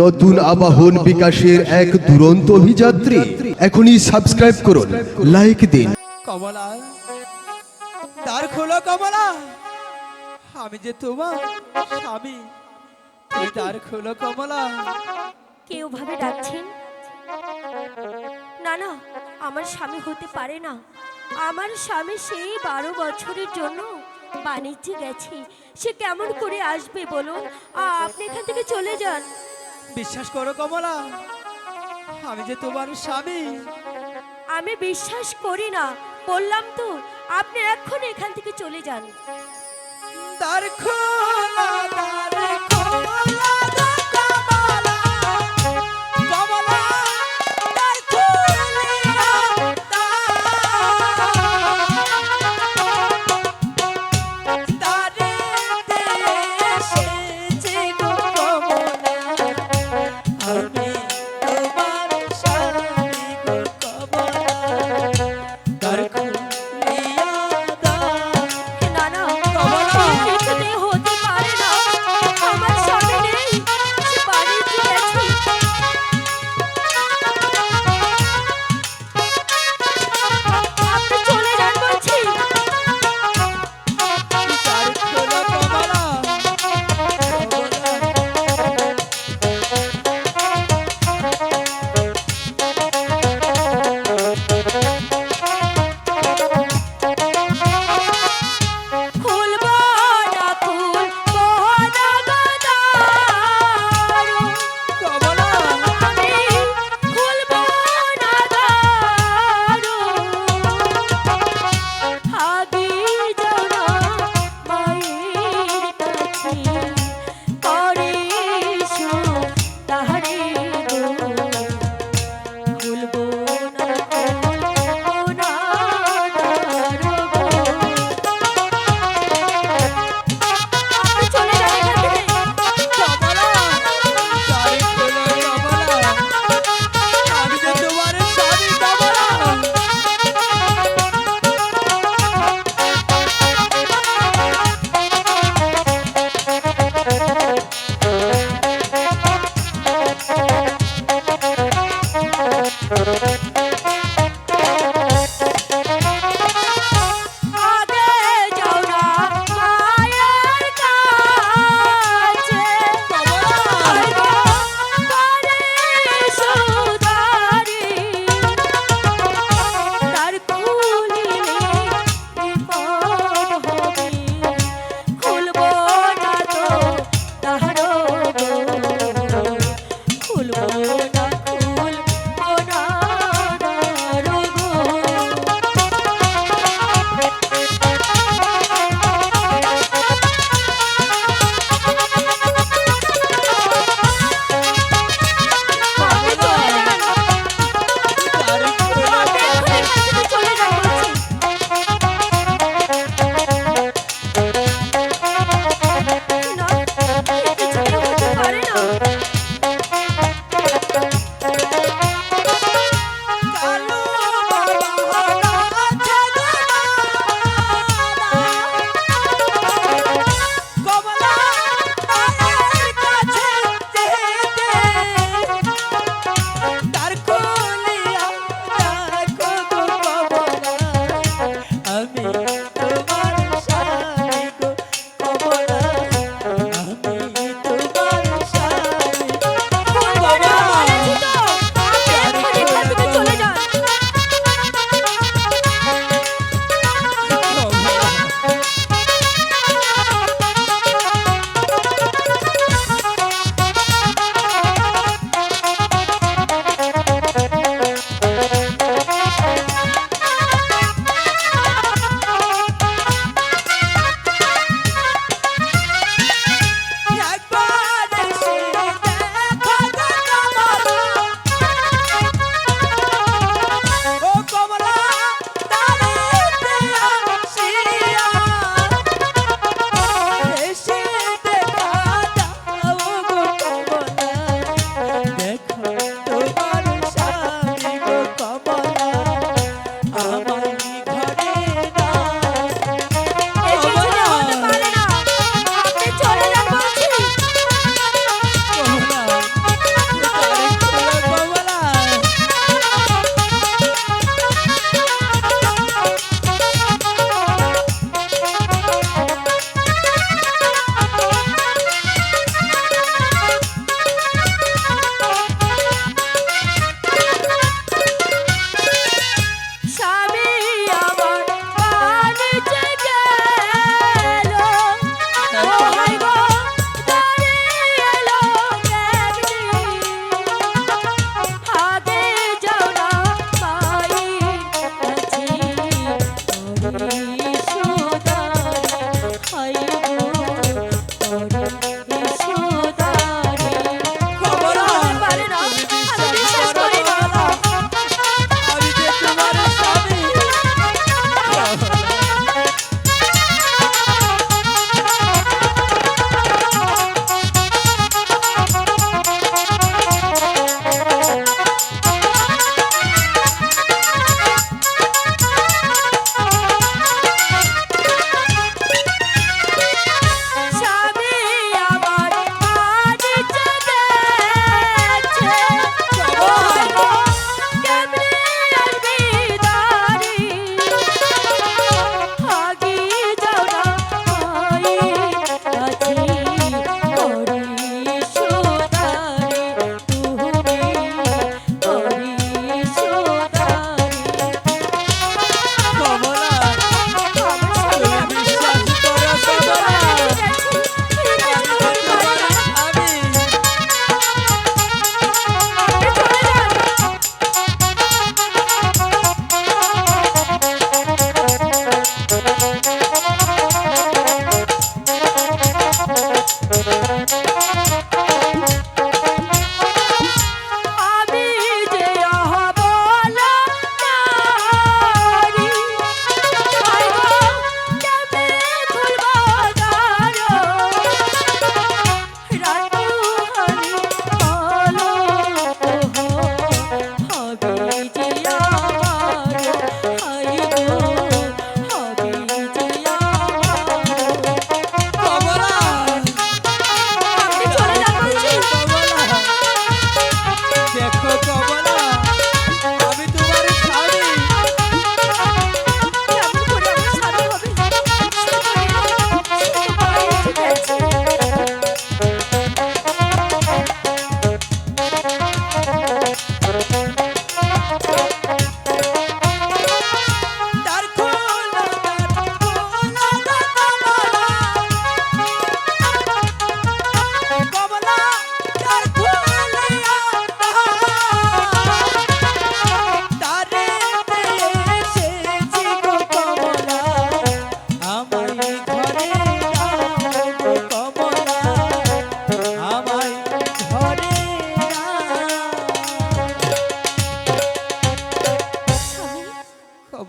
নতুন আবাহন বিকাশের এক দুরন্ত অভিযাত্রী। এখনই সাবস্ক্রাইব করুন লাইক দিন। কমলা তার খোলো কমলা। আমি যে তোমার স্বামী তার খোলো কমলা। কেউ ভাবে ডাকছেন? না না আমার স্বামী হতে পারে না। আমার স্বামী সেই বারো বছরের জন্য বাণিজ্যে গেছে। সে কেমন করে আসবে বলুন? আপনি এখান থেকে চলে যান। বিশ্বাস করো কমলা আমি যে তোমার স্বামী। আমি বিশ্বাস করি না। বললাম তো আপনি এখন এখান থেকে চলে যান। তার খুব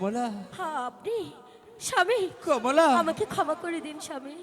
কমলা। হ্যাঁ আপনি স্বামী কমলা। আমাকে ক্ষমা করে দিন স্বামী।